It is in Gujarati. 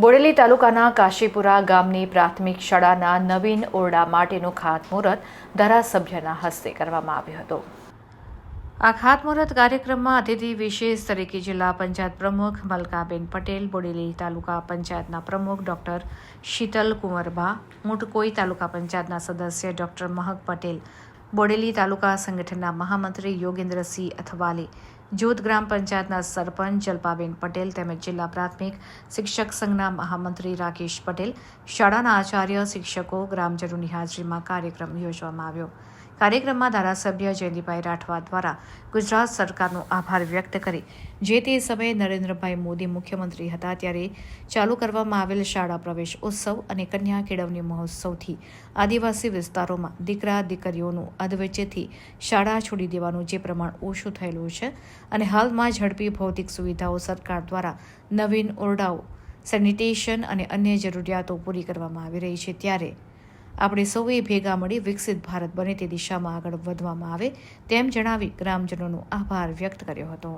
બોડેલી તાલુકાના કાશીપુરા ગામની પ્રાથમિક શાળાના નવીન ઓરડા માટેનું ખાતમુહૂર્ત ધારાસભ્યના હસ્તે કરવામાં આવ્યું હતું. આ ખાતમુહૂર્ત કાર્યક્રમમાં અતિથિ વિશેષ તરીકે જિલ્લા પંચાયત પ્રમુખ મલકાબેન પટેલ, બોડેલી તાલુકા પંચાયતના પ્રમુખ ડોક્ટર શીતલ કુંવરબા મુટકોઈ તાલુકા પંચાયતના સદસ્ય ડોક્ટર મહક પટેલ, બોડેલી તાલુકા સંગઠનના મહામંત્રી યોગેન્દ્રસિંહ અથવાલે જૂથ ગ્રામ પંચાયતના સરપંચ જલ્પાબેન પટેલ તેમજ જિલ્લા પ્રાથમિક શિક્ષક સંઘના મહામંત્રી રાકેશ પટેલ, શાળાના આચાર્ય, શિક્ષકો ગ્રામજનોની હાજરીમાં કાર્યક્રમ યોજવામાં આવ્યો. કાર્યક્રમમાં ધારાસભ્ય જયંતિભાઈ રાઠવા દ્વારા ગુજરાત સરકારનો આભાર વ્યક્ત કરી, જે તે સમયે નરેન્દ્રભાઈ મોદી મુખ્યમંત્રી હતા ત્યારે ચાલુ કરવામાં આવેલ શાળા પ્રવેશ ઉત્સવ અને કન્યા કેળવણી મહોત્સવથી આદિવાસી વિસ્તારોમાં દીકરા દીકરીઓનું અધવચ્ચેથી શાળા છોડી દેવાનું જે પ્રમાણ ઓછું થયેલું છે અને હાલમાં ઝડપી ભૌતિક સુવિધાઓ સરકાર દ્વારા નવીન ઓરડાઓ, સેનિટેશન અને અન્ય જરૂરિયાતો પૂરી કરવામાં આવી રહી છે ત્યારે આપણે સૌએ ભેગા મળી વિકસિત ભારત બને તે દિશામાં આગળ વધવામાં આવે તેમ જણાવી ગ્રામજનોનો આભાર વ્યક્ત કર્યો હતો.